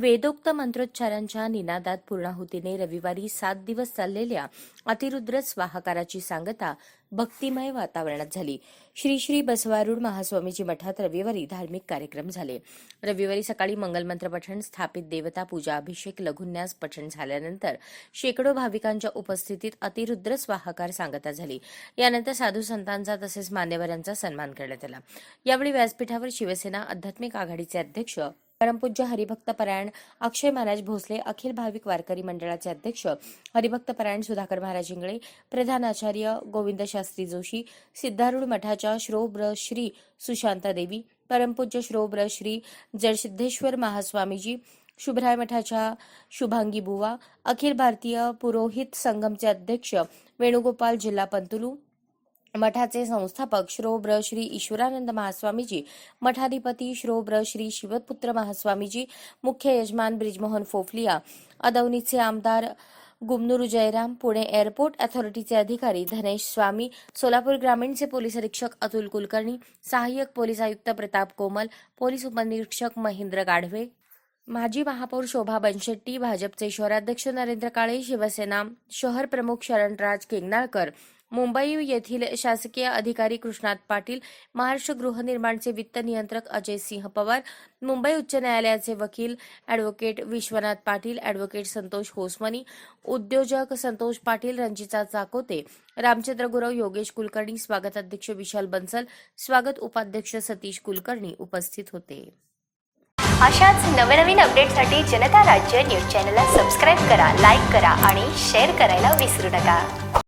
वेदोक्त मंत्रोच्चारांच्या निनादात पूर्णाहुतीने रविवारी सात दिवस चाललेल्या अतिरुद्र स्वाहाकाराची सांगता भक्तिमय वातावरणात झाली. श्री श्री बसवारूढ महास्वामीजी मठात रविवारी धार्मिक कार्यक्रम झाले. रविवारी सकाळी मंगलमंत्र पठण स्थापित देवता पूजा अभिषेक लघुन्यास पठण झाल्यानंतर शेकडो भाविकांच्या उपस्थितीत अतिरुद्र स्वाहाकार सांगता झाली. यानंतर साधू संतांचा तसेच मान्यवरांचा सन्मान करण्यात आला. यावेळी व्यासपीठावर शिवसेना आध्यात्मिक आघाडीचे अध्यक्ष परमपूज्य हरिभक्त परायण अक्षय महाराज भोसले अखिल भाविक वारकरी मंडळाचे अध्यक्ष हरिभक्त परायण सुधाकर महाराज इंगळे प्रधान आचार्य गोविंद शास्त्री जोशी सिद्धारूढ मठाच्या श्रोब्र श्री सुशांता देवी परमपूज्य श्रोब्र श्री जडसिद्धेश्वर महास्वामीजी शुभराय मठाच्या शुभांगी बुवा अखिल भारतीय पुरोहित संगमचे अध्यक्ष वेणुगोपाल जिल्हा पंतुलू मठाचे संस्थापक श्रोब्र श्री ईश्वरानंद महास्वामीजी मठाधिपती श्रोब्र श्री शिवपुत्र महास्वामीजी मुख्य यजमान ब्रिजमोहन फोफलिया अदौनीचे आमदार गुमनूर जयराम पुणे एअरपोर्ट अथॉरिटीचे अधिकारी धनेश स्वामी सोलापूर ग्रामीणचे पोलीस अधीक्षक अतुल कुलकर्णी सहाय्यक पोलीस आयुक्त प्रताप कोमल पोलीस उपनिरीक्षक महेंद्र गाढवे माजी महापौर शोभा बनशेट्टी भाजपचे शहराध्यक्ष नरेंद्र काळे शिवसेना शहर प्रमुख शरणराज केंगनाळकर मुंबई येथील शासकीय अधिकारी कृष्णात पाटील महाराष्ट्र गृहनिर्माणचे वित्त नियंत्रक अजय सिंह पवार मुंबई उच्च न्यायालयाचे वकील ॲडव्होकेट विश्वनाथ पाटील ॲडव्होकेट संतोष होसमनी उद्योजक संतोष पाटील रंजिता चाकोते रामचंद्र गुरव योगेश कुलकर्णी स्वागताध्यक्ष विशाल बन्सल स्वागत उपाध्यक्ष सतीश कुलकर्णी उपस्थित होते. अशाच नवनवीन अपडेटसाठी जनता राज्य न्यूज चॅनलला सबस्क्राईब करा लाईक करा आणि शेअर करायला विसरू नका.